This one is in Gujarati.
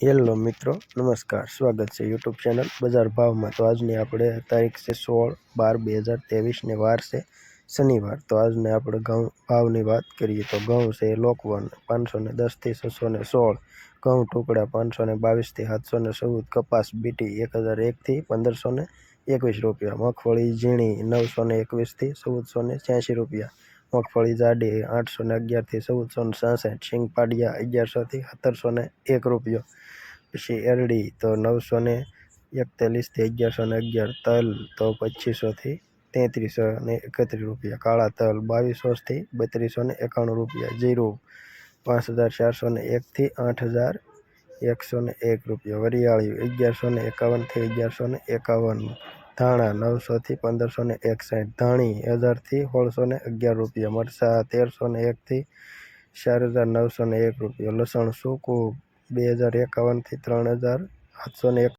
હેલો મિત્રો, નમસ્કાર. સ્વાગત છે યુટ્યુબ ચેનલ બજાર ભાવમાં. તો આજની આપણે તારીખ છે સોળ બાર બે હજાર ત્રેવીસને વાર છે શનિવાર. તો આજને આપણે ઘઉં ભાવની વાત કરીએ તો ઘઉં છે લોકવન પાંચસો ને દસથી છસો ને સોળ, ઘઉં ટુકડા પાંચસો ને બાવીસથી સાતસો ને ચૌદ, કપાસ બીટી એક હજાર એકથી પંદરસો ને એકવીસ રૂપિયા, મગફળી ઝીણી નવસો ને એકવીસથી ચૌદસો ને છ્યાસી રૂપિયા મગફળી જાડી આઠસો ને અગિયારથી ચૌદસો ને સાસઠ સિંગ પાડિયા અગિયારસોથી સત્તરસો ને એક રૂપિયો. પછી એરડી તો નવસો ને એકતાલીસથી અગિયારસો ને અગિયાર, તલ તો પચીસોથી તેત્રીસો ને એકત્રીસ રૂપિયા, કાળા તલ બાવીસોથી બત્રીસો ને એકાણું રૂપિયા, જીરું પાંચ હજાર ચારસો ને એકથી આઠ હજાર એકસો ને એક રૂપિયા, વરિયાળી અગિયારસો ને એકાવનથી અગિયારસો ને એકાવન ધાણા નવસોથી પંદરસો ને એકસાઠ, ધાણી હજારથી સોળસો ને અગિયાર રૂપિયા, મરચાં તેરસો ને એકથી ચાર હજાર નવસો ને એક રૂપિયા, લસણ સૂકું બે હજાર એકાવનથી ત્રણ હજાર સાતસો ને એક